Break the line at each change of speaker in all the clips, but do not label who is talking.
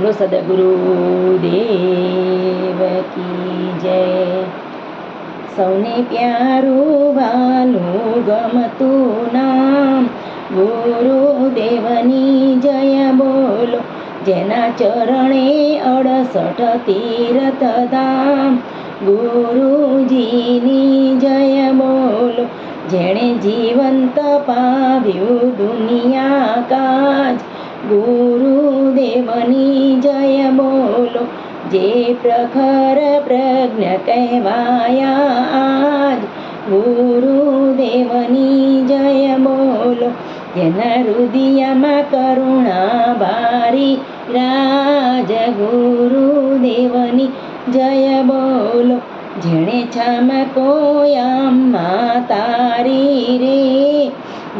બોલો સદગુરુદેવ કી જય. સૌને પ્યારું વાલું ગમતું નામ. ગુરુદેવની જય બોલો, જેના ચરણે અડસઠ તીરથ ધામ. ગુરુજીની જય બોલો, જેણે જીવંત પાવ્યું દુનિયા કાજ. ગુરુદેવની જય બોલો, જે પ્રખર પ્રજ્ઞ કહેવાયા આજ. ગુરુદેવની જય બોલો, જેના હૃદયમાં કરુણા બારી રાજ. ગુરુદેવની જય બોલો, જેણે છામાં કોયામાં તારી રે.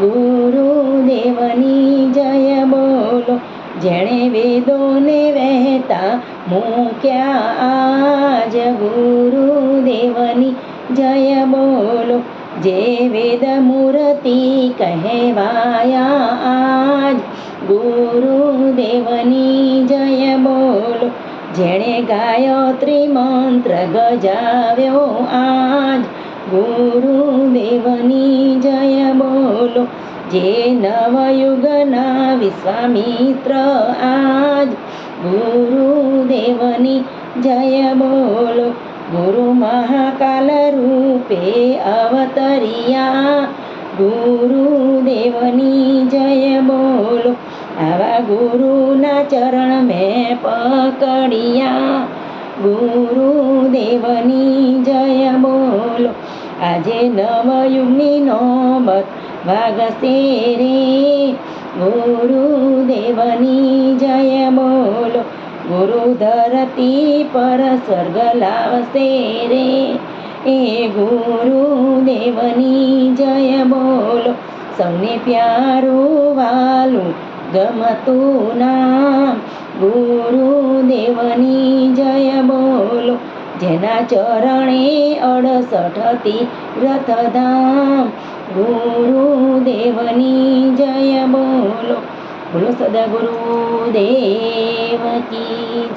ગુરુદેવની જેણે વેદોને વહેતા મૂક્યા આજ ગુરુદેવની. જય બોલો, જે વેદ મૂર્તિ કહેવાયા આજ ગુરુદેવની. જય બોલો, જેણે ગાયત્રી મંત્ર ગજાવ્યો આજ ગુરુદેવની. જય જે નવયુગના વિશ્વામિત્ર આજ ગુરુદેવની જય બોલો. ગુરુ મહાકાલ રૂપે અવતરિયા. ગુરુદેવની જય બોલો. આવા ગુરુના ચરણ મેં પકડિયા. ગુરુદેવની જય બોલો. આજે નવયુગની નોબત વાગશે રે ગુરુદેવની જય બોલો ગુરુ ધરતી પર સ્વર્ગ લાવશે રે એ ગુરુદેવની જય બોલો સૌને પ્યારું વાલું ગમતું નામ ગુરુદેવની જય બોલો જેના ચરણે અડસઠથી રથધામ ગુરુદેવની જય બોલો બોલો સદા ગુરુદેવ કી